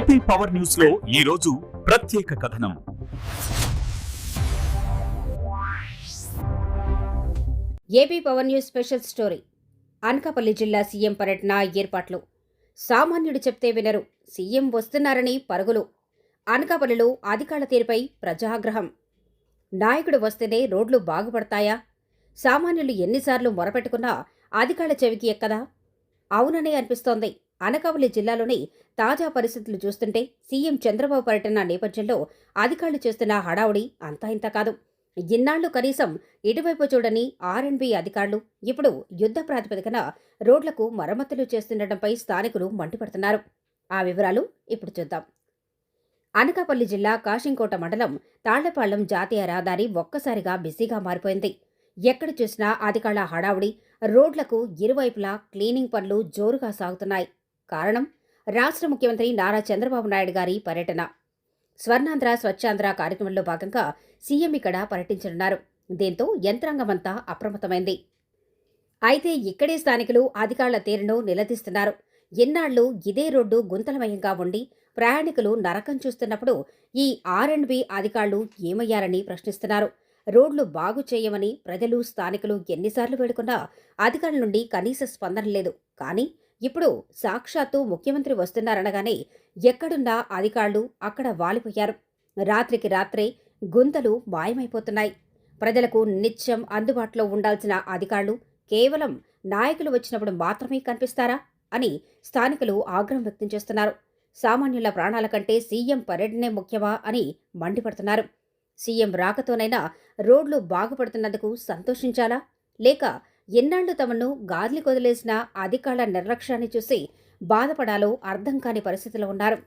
AP power న్యూస్లో ఈ రోజు ప్రత్యేక కథనం. AP power news special story. Anakapalli జిల్లా సీఎం పర్యటన ఏర్పాట్లు. సామాన్యుడు చెప్తే వినరు. సీఎం వస్తున్నారని పరుగులు. అనకాపల్లిలో అధికారుల తీరుపై ప్రజాగ్రహం. నాయకుడు వస్తేనే రోడ్లు బాగుపడతాయా? సామాన్యులు ఎన్నిసార్లు మొరపెట్టుకున్నా అధికారుల చెవికి ఎక్కదా? అవుననే అనిపిస్తోంది. అనకాపల్లి జిల్లాలోని తాజా పరిస్థితులు చూస్తుంటే సీఎం చంద్రబాబు పర్యటన నేపథ్యంలో అధికారులు చేస్తున్న హడావుడి అంతా ఇంత కాదు. ఇన్నాళ్ళు కనీసం ఇటువైపు చూడని ఆర్ఎండ్బి అధికారులు ఇప్పుడు యుద్ధ ప్రాతిపదికన రోడ్లకు మరమ్మతులు చేస్తుండటంపై స్థానికులు మండిపడుతున్నారు. ఆ వివరాలు ఇప్పుడు చూద్దాం. అనకాపల్లి జిల్లా కాశింకోట మండలం తాళ్ళపాళ్ళం జాతీయ రహదారి ఒక్కసారిగా బిజీగా మారిపోయింది. ఎక్కడ చూసినా అధికారుల హడావుడి రోడ్లకు ఇరువైపులా క్లీనింగ్ పనులు జోరుగా సాగుతున్నాయి. కారణం రాష్ట్ర ముఖ్యమంత్రి నారా చంద్రబాబు నాయుడు గారి పర్యటన. స్వర్ణాంధ్ర స్వచ్ఛాంధ్ర కార్యక్రమంలో భాగంగా సీఎం ఇక్కడ పర్యటించనున్నారు. దీంతో యంత్రాంగమంతా అప్రమత్తమైంది. అయితే ఇక్కడే స్థానికులు అధికారుల తీరును నిలదీస్తున్నారు. ఎన్నాళ్ళు ఇదే రోడ్డు గుంతలమయంగా ఉండి ప్రయాణికులు నరకం చూస్తున్నప్పుడు ఈ ఆర్ అండ్ బి అధికారులు ఏమయ్యారని ప్రశ్నిస్తున్నారు. రోడ్లు బాగు చేయమని ప్రజలు స్థానికులు ఎన్నిసార్లు వేడుకున్నా అధికారుల నుండి కనీస స్పందన లేదు. కానీ ఇప్పుడు సాక్షాత్తు ముఖ్యమంత్రి వస్తున్నారనగానే ఎక్కడున్నా అధికారులు అక్కడ వాలిపోయారు. రాత్రికి రాత్రే గుంతలు మాయమైపోతున్నాయి. ప్రజలకు నిత్యం అందుబాటులో ఉండాల్సిన అధికారులు కేవలం నాయకులు వచ్చినప్పుడు మాత్రమే కనిపిస్తారా అని స్థానికులు ఆగ్రహం వ్యక్తం చేస్తున్నారు. సామాన్యుల ప్రాణాల కంటే సీఎం పర్యటనే ముఖ్యమా అని మండిపడుతున్నారు. సీఎం రాకతోనైనా రోడ్లు బాగుపడుతున్నందుకు సంతోషించాలా? లేక ఎన్నాళ్ళు తమను గాదిలి కొదిలేసిన అధికారుల నిర్లక్ష్యాన్ని చూసి బాధపడాలో అర్థం కాని పరిస్థితిలో ఉన్నారు.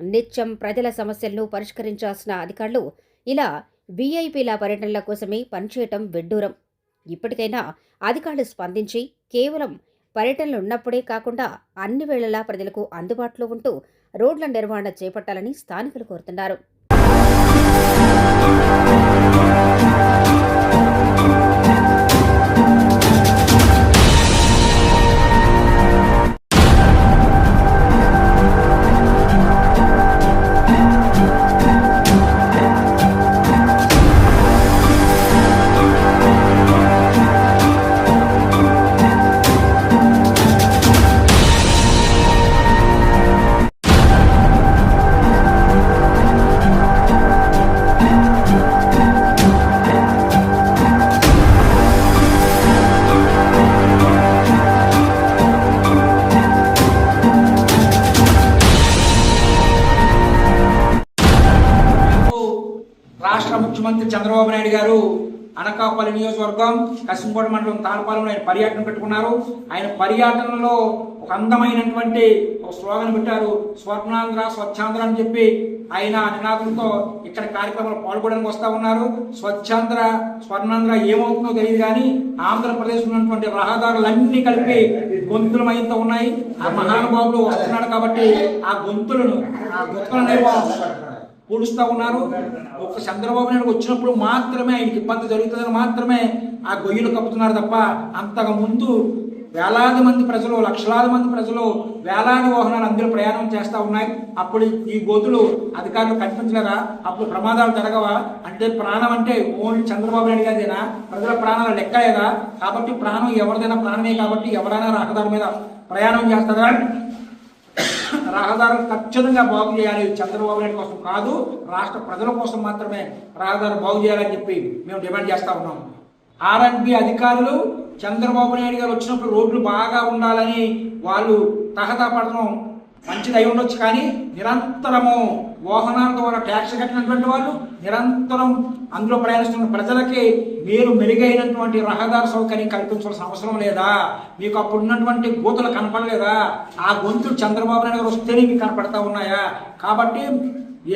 నిత్యం ప్రజల సమస్యలను పరిష్కరించాల్సిన అధికారులు ఇలా వీఐపీల పర్యటనల కోసమే పనిచేయటం విడ్డూరం. ఇప్పటికైనా అధికారులు స్పందించి కేవలం పర్యటనలు ఉన్నప్పుడే కాకుండా అన్ని వేళలా ప్రజలకు అందుబాటులో ఉంటూ రోడ్ల నిర్వహణ చేపట్టాలని స్థానికులు కోరుతున్నారు. రాష్ట్ర ముఖ్యమంత్రి చంద్రబాబు నాయుడు గారు అనకాపల్లి నియోజకవర్గం కసింకోట మండలం తాళపాలెంలో ఆయన పర్యటన పెట్టుకున్నారు. ఆయన పర్యటనలో ఒక అందమైనటువంటి ఒక స్లోగన్ పెట్టారు. స్వర్ణాంధ్ర స్వచ్ఛాంధ్ర అని చెప్పి ఆయన నినాదంతో ఇక్కడ కార్యక్రమంలో పాల్గొనడానికి వస్తూ ఉన్నారు. స్వచ్ఛాంధ్ర స్వర్ణాంధ్ర ఏమవుతుందో తెలియదు కానీ ఆంధ్రప్రదేశ్ ఉన్నటువంటి రహదారులన్నీ కలిపి గొంతులమైంత ఉన్నాయి. ఆ మహానుభావులు వస్తున్నాడు కాబట్టి ఆ గొంతులను ఆ గొంతులనేమో పూడుస్తూ ఉన్నారు. ఒక చంద్రబాబు నాయుడు వచ్చినప్పుడు మాత్రమే ఆయనకి ఇబ్బంది జరుగుతుందని మాత్రమే ఆ గొయ్యలు కప్పుతున్నారు తప్ప అంతకు ముందు వేలాది మంది ప్రజలు లక్షలాది మంది ప్రజలు వేలాది వాహనాలు అందరూ ప్రయాణం చేస్తూ ఉన్నాయి. అప్పుడు ఈ గోతులు అధికారులు కనిపించలేరా అప్పుడు ప్రమాదాలు జరగవా? అంటే ప్రాణం అంటే ఓన్లీ చంద్రబాబు నాయుడు గారిదేనా? ప్రజల ప్రాణాలు లెక్కలేదా? కాబట్టి ప్రాణం ఎవరిదైనా ప్రాణమే కాబట్టి ఎవరైనా రహదారి మీద ప్రయాణం చేస్తారా? రహదారులు ఖచ్చితంగా బాగు చేయాలి. చంద్రబాబు నాయుడు కోసం కాదు రాష్ట్ర ప్రజల కోసం మాత్రమే రహదారు బాగు చేయాలని చెప్పి మేము డిమాండ్ చేస్తా ఉన్నాం. ఆర్ఎన్బి అధికారులు చంద్రబాబు నాయుడు గారు వచ్చినప్పుడు రోడ్లు బాగా ఉండాలని వాళ్ళు తహతా పడడం మంచిది అయి ఉండొచ్చు కానీ నిరంతరము వాహనాల ద్వారా ట్యాక్స్ కట్టినటువంటి వాళ్ళు నిరంతరం అందులో ప్రయాణిస్తున్న ప్రజలకి మీరు మెరుగైనటువంటి రహదారి సౌకర్యం కల్పించాల్సిన అవసరం లేదా? మీకు అప్పుడు ఉన్నటువంటి గోతులు కనపడలేదా? ఆ గొంతులు చంద్రబాబు నాయుడు గారు వస్తేనే మీకు కనపడతా ఉన్నాయా? కాబట్టి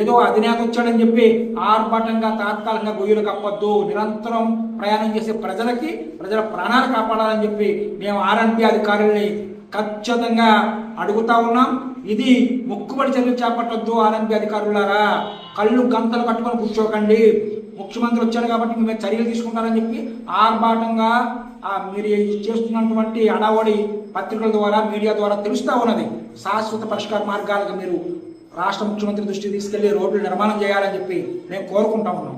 ఏదో అధినేత వచ్చాడని చెప్పి ఆర్భాటంగా తాత్కాలికంగా గొయ్యలు కప్పొద్దు. నిరంతరం ప్రయాణం చేసే ప్రజలకి ప్రజల ప్రాణాలు కాపాడాలని చెప్పి మేము ఆర్ఎన్పి అధికారుల్ని ఖచ్చితంగా అడుగుతా ఉన్నాం. ఇది మొక్కుబడి చర్యలు చేపట్టొద్దు ఆర్ఎంపీ అధికారులారా. కళ్ళు గంతలు కట్టుకొని కూర్చోకండి. ముఖ్యమంత్రి వచ్చాడు కాబట్టి మీ మీద చర్యలు తీసుకుంటారని చెప్పి ఆర్భాటంగా మీరు చేస్తున్నటువంటి అడావడి పత్రికల ద్వారా మీడియా ద్వారా తెలుస్తూ ఉన్నది. శాశ్వత పరిష్కార మార్గాలకు మీరు రాష్ట్ర ముఖ్యమంత్రి దృష్టికి తీసుకెళ్ళి రోడ్లు నిర్మాణం చేయాలని చెప్పి మేము కోరుకుంటా ఉన్నాం.